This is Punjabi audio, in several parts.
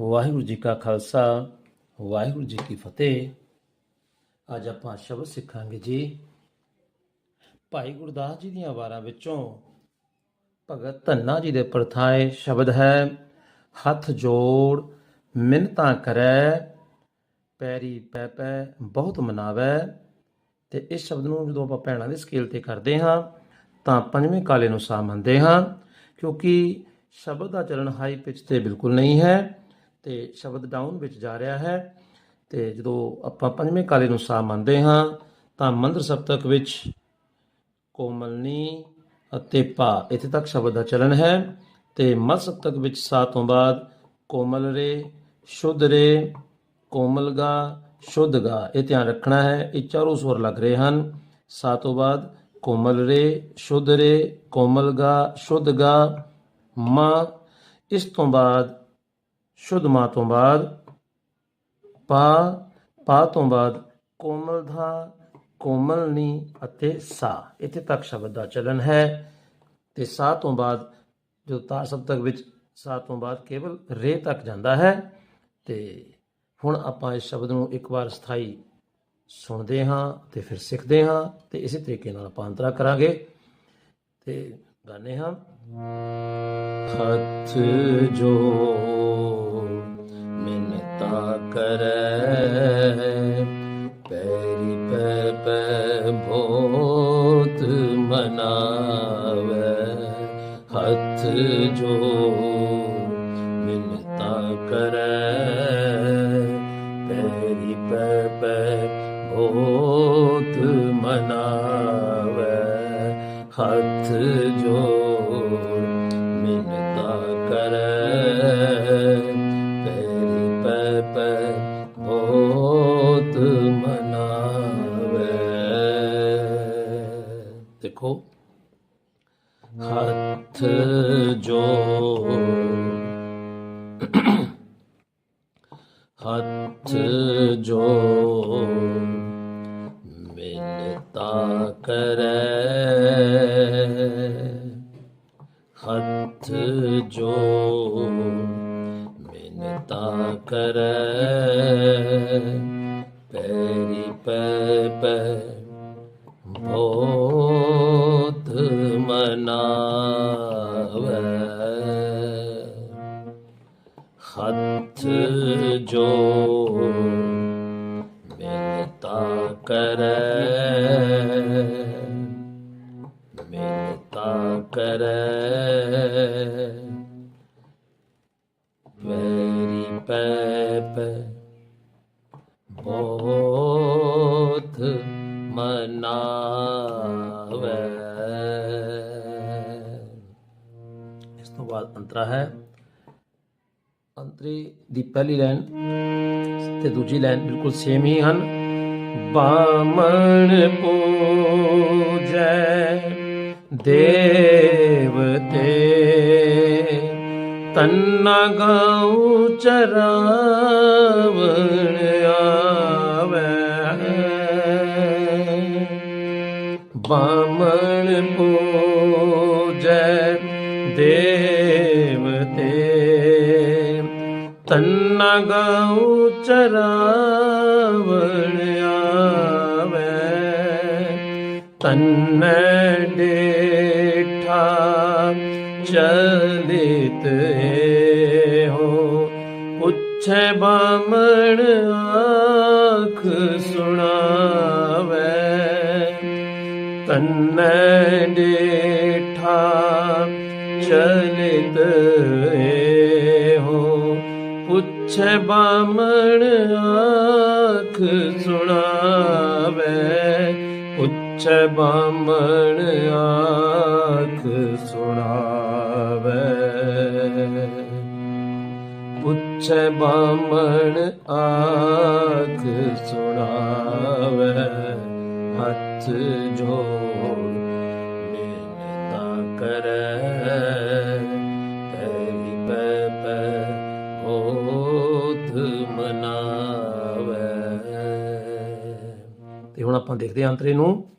ਵਾਹਿਗੁਰੂ ਜੀ ਕਾ ਖਾਲਸਾ, ਵਾਹਿਗੁਰੂ ਜੀ ਕੀ ਫਤਿਹ। ਅੱਜ ਆਪਾਂ ਸ਼ਬਦ ਸਿੱਖਾਂਗੇ ਜੀ। ਭਾਈ ਗੁਰਦਾਸ ਜੀ ਦੀਆਂ ਵਾਰਾਂ ਵਿੱਚੋਂ ਭਗਤ ਧੰਨਾ ਜੀ ਦੇ ਪ੍ਰਥਾਏ ਸ਼ਬਦ ਹੈ, ਹੱਥ ਜੋੜ ਮਿੰਨਤਾਂ ਕਰੈ, ਪੈਰੀ ਪੈ ਪੈ, ਬਹੁਤ ਮਨਾਵੈ। ਤੇ ਇਸ ਸ਼ਬਦ ਨੂੰ ਜਦੋਂ ਆਪਾਂ ਭੈਣਾਂ ਦੇ ਸਕੇਲ ਤੇ ਕਰਦੇ ਹਾਂ, ਤਾਂ ਪੰਜਵੇਂ ਕਾਲੇ ਨੂੰ ਸਾਹ ਮੰਨਦੇ ਹਾਂ, ਕਿਉਂਕਿ ਸ਼ਬਦ ਦਾ ਚਲਨ ਹਾਈ ਪਿਚ ਤੇ ਬਿਲਕੁਲ ਨਹੀਂ ਹੈ। ਤੇ ਸ਼ਬਦ ਡਾਊਨ ਵਿੱਚ ਜਾ ਰਿਹਾ ਹੈ। ਤੇ ਜਦੋਂ ਆਪਾਂ ਪੰਜਵੇਂ ਕਾਲੇ ਨੂੰ ਸਾ ਮੰਨਦੇ ਹਾਂ, ਤਾਂ ਮੰਦਰ ਸਪਤਕ ਵਿੱਚ ਕੋਮਲਨੀ ਅਤੇ ਪਾ ਇੱਥੇ ਤੱਕ ਸ਼ਬਦ ਦਾ ਚਲਨ ਹੈ। ਤੇ ਮਦ ਸਪਤਕ ਵਿੱਚ ਸਾ ਤੋਂ ਬਾਅਦ ਕੋਮਲ ਰੇ, ਸ਼ੁੱਧ ਰੇ ਕੋਮਲਗਾ ਸ਼ੁੱਧਗਾ ਇਹ ਧਿਆਨ ਰੱਖਣਾ ਹੈ। ਇਹ ਚਾਰੋਂ ਸਵਰ ਲੱਗ ਰਹੇ ਹਨ। ਸਾ ਤੋਂ ਬਾਅਦ ਕੋਮਲ ਰੇ, ਸ਼ੁੱਧ ਰੇ ਕੋਮਲਗਾ ਸ਼ੁੱਧਗਾ ਮਾ। ਇਸ ਤੋਂ ਬਾਅਦ ਸ਼ੁੱਧ ਮਾ ਤੋਂ ਬਾਅਦ, ਪਾ ਪਾ ਤੋਂ ਬਾਅਦ ਕੋਮਲਥਾ ਕੋਮਲ ਨੀ ਅਤੇ ਸਾ। ਇੱਥੇ ਤੱਕ ਸ਼ਬਦ ਦਾ ਚਲਨ ਹੈ। ਤੇ ਸਾ ਤੋਂ ਬਾਅਦ, ਜੋ ਤਾ ਸਬਤਕ ਵਿੱਚ ਸਾ ਤੋਂ ਬਾਅਦ ਕੇਵਲ ਰੇ ਤੱਕ ਜਾਂਦਾ ਹੈ। ਤੇ ਹੁਣ ਆਪਾਂ ਇਸ ਸ਼ਬਦ ਨੂੰ ਇੱਕ ਵਾਰ ਸਥਾਈ ਸੁਣਦੇ ਹਾਂ ਤੇ ਫਿਰ ਸਿੱਖਦੇ ਹਾਂ ਤੇ ਇਸੇ ਤਰੀਕੇ ਨਾਲ ਆਪਾਂ ਅੰਤਰਾ ਕਰਾਂਗੇ। ਤੇ ਗਾਣੇ ਹਾਂ। ਹੱਥ ਜੋ ਕਰੈ। ਪੈਰੀ ਪੈ ਪੈ ਭੋਤ ਮਨਾਵੈ। ਹੱਥ ਜੋ ਮਿੰਨਤਾ ਕਰੈ। ਪੈਰੀ ਪੈ ਪੈ ਭੋਤ ਮਨਾਵੈ। ਹੱਥ ਜੋ ਹੱਥ ਜੋ ਹੱਥ ਜੋ ਮਿਲਤਾ ਕਰੈ। ਹੱਥ ਜੋ ਮਿਲਤਾ ਕਰੈ। ਪੈਰੀ ਪੈ ਪੈ ਬਹੁਤ ਮਨਾਵੇ ਜੋ ਮਿਲਤਾ ਕਰੈ। ਮਿਲਤਾ ਕਰੈ। ਮੇਰੀ ਪੈ ਬਹੁਤ ਮਨਾਵੇ। ਇਸ ਤੋਂ ਬਾਅਦ ਅੰਤਰਾ ਹੈ। ਅੰਤਰੇ ਦੀ ਪਹਿਲੀ ਲਾਈਨ ਤੇ ਦੂਜੀ ਲਾਈਨ ਬਿਲਕੁਲ ਸੇਮ ਹੀ ਹਨ। ਬਾਮਣ ਪੂਜੈ ਦੇਵਤੇ, ਤੰਨਾ ਗਾਉ ਚਰਾਵਣ ਆਵੇ। ਬਾਮਣ ਪੂਜੈ ਦੇਵਤੇ ਤੰਨਾ ਗਾਉ ਚਰਾਵਣ ਆਵੇ। ਤਨ ਡੇਠਾ ਚਲਿਤ ਹੋ ਪੁੱਛੇ ਬਾਮਣ ਆਖ ਸੁਣਾਵੇ। ਤਨ ਡੇਠਾ ਚਲਿਤ ਪੁੱਛੇ ਬਾਮਣ ਆਖ ਸੁਣਾਵੇ। ਪੁੱਛੇ ਬਾਮਣ ਆਖ ਸੁਣਾਵੇ। ਪੁੱਛੇ ਬਾਮਣ ਆਖ ਸੁਣਾਵੇ। ਹੱਥ ਜੋੜ ਮਿਲਤਾ ਕਰੈ। ਮਨਾਵੇ। ਤੇ ਹੁਣ ਆਪਾਂ ਦੇਖਦੇ ਹਾਂ ਅੰਤਰੇ ਨੂੰ।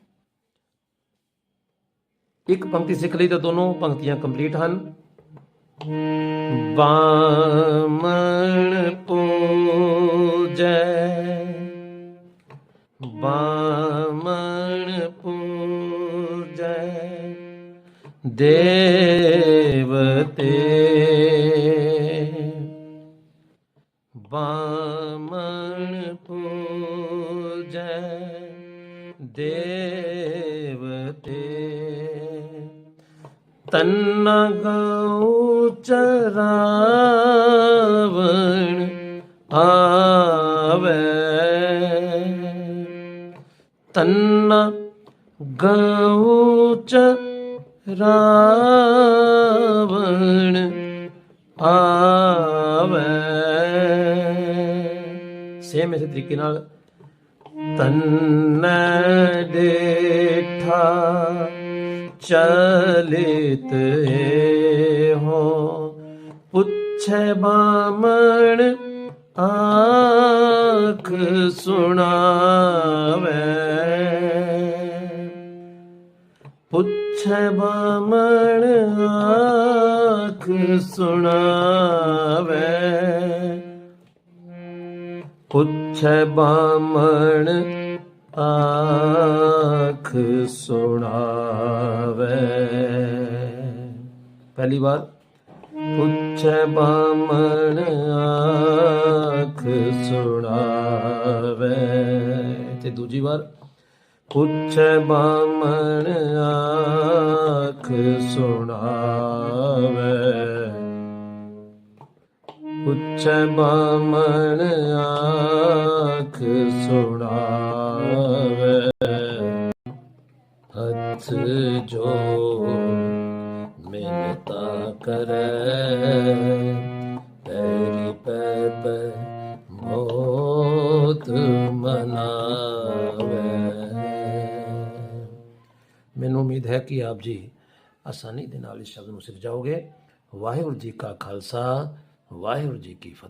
ਇੱਕ ਪੰਕਤੀ ਸਿੱਖ ਲਈ ਤਾਂ ਦੋਨੋਂ ਪੰਕਤੀਆਂ ਕੰਪਲੀਟ ਹਨ। ਬਾਮਣ ਪੂਜੈ। ਬਾਮਣ ਪੂਜੈ। ਦੇਵਤੇ ਬਾਮਣ ਪੂਜੈ ਦੇਵਤੇ। ਤਨ ਗਉ ਚਰਾਵਣ ਆਵੇ। ਤਨ ਗਉ ਚਰਾਵਣ ਆਵੇ ਸੇਮ ਇਸੇ ਤਰੀਕੇ ਨਾਲ, ਤਨ ਡੇਠਾ ਚਲਿਤ ਹੋ ਪੁੱਛੇ ਬਾਮਣ ਆਖ ਸੁਣਾਵੇ। ਪੁੱਛੇ ਬਾਮਣ ਆਖ ਸੁਣਾਵੇ। ਪੁੱਛੇ ਬਾਮਣ ਆਖ ਸੁਣਾਵੇ। ਪਹਿਲੀ ਵਾਰ। ਪੁੱਛੇ ਬਾਮਣ ਆਖ ਸੁਣਾਵੇ। ਤੇ ਦੂਜੀ ਵਾਰ। ਪੁੱਛੇ ਬਾਮਣ ਆਖ ਸੁਣਾਵੇ। ਪੁੱਛੇ ਬਾਮਣ ਆਖ ਸੁਣਾਵੇ। ਹੱਥ ਜੋ ਮਿਹਨਤਾ ਕਰੇ। ਤੇਰੀ ਪੈਪ ਬਹੁਤ ਮਨਾਵੇ। ਮੈਨੂੰ ਉਮੀਦ ਹੈ ਕਿ ਆਪ ਜੀ ਆਸਾਨੀ ਦੇ ਨਾਲ ਇਸ ਸ਼ਬਦ ਨੂੰ ਸਿਰ ਜਾਓਗੇ ਵਾਹਿਗੁਰੂ ਜੀ ਕਾ ਖਾਲਸਾ ਵਾਹਿਗੁਰੂ ਜੀ ਕੀ ਫਤਿਹ।